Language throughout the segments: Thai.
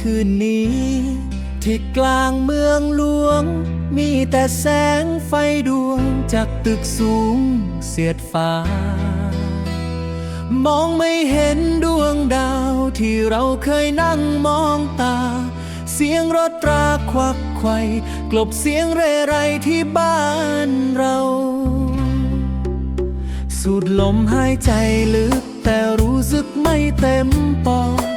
คืนนี้ ที่กลางเมืองหลวง มีแต่แสงไฟดวงจากตึกสูงเสียดฟ้า มองไม่เห็นดวงดาวที่เราเคยนั่งมองตา เสียงรถตราควักไขว่กลบเสียงเรไรที่บ้านเรา สูดลมหายใจลึกแต่รู้สึกไม่เต็มปอด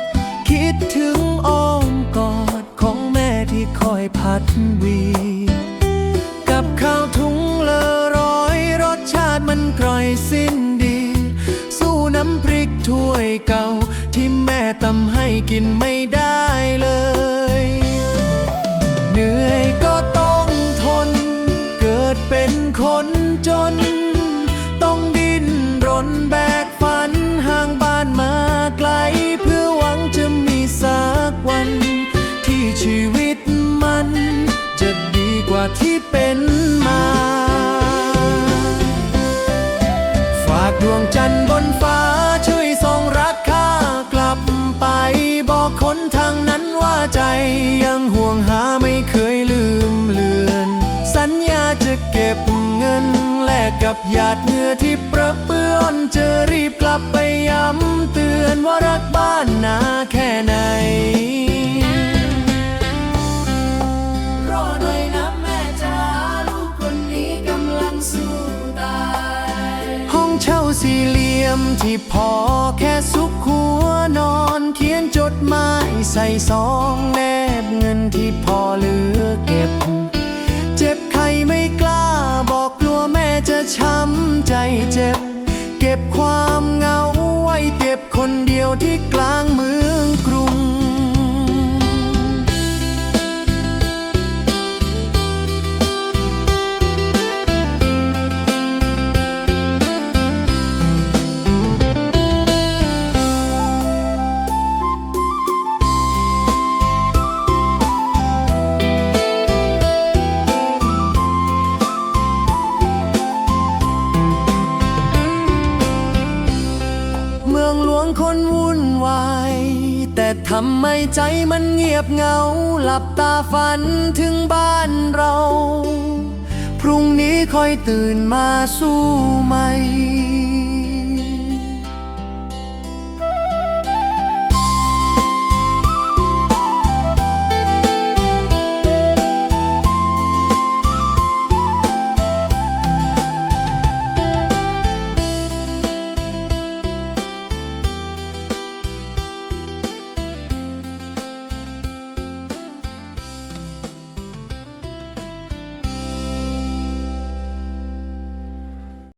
ผัดวี กับข้าวถุงเลอร้อยรสชาติมันกร่อยสิ้นดี สู้น้ำพริกถ้วยเก่า ที่แม่ตำให้กินไม่ได้เลย เหนื่อย ดวงจันทร์บนฟ้าช่วยส่งรักข้ากลับไป บอกคนทางนั้นว่าใจยังห่วงหาไม่เคยลืมเลือน สัญญาจะเก็บเงิน แลกกับหยาดเหงื่อที่ประเปื้อนจะรีบกลับไปย้ำเตือนว่ารักบ้านนาแค่ สี่เหลี่ยมที่พอแค่ซุกหัวนอนเขียนจดหมายใส่ซองแนบเงินที่พอเหลือเก็บ เจ็บใครไม่กล้าบอกกลัวแม่จะช้ำใจเจ็บ เก็บความเหงาไว้เก็บคนเดียวที่กลา คนวุ่นวาย แต่ทำไมใจมันเงียบเหงา หลับตาฝันถึงบ้านเรา พรุ่งนี้ค่อยตื่นมาสู้ใหม่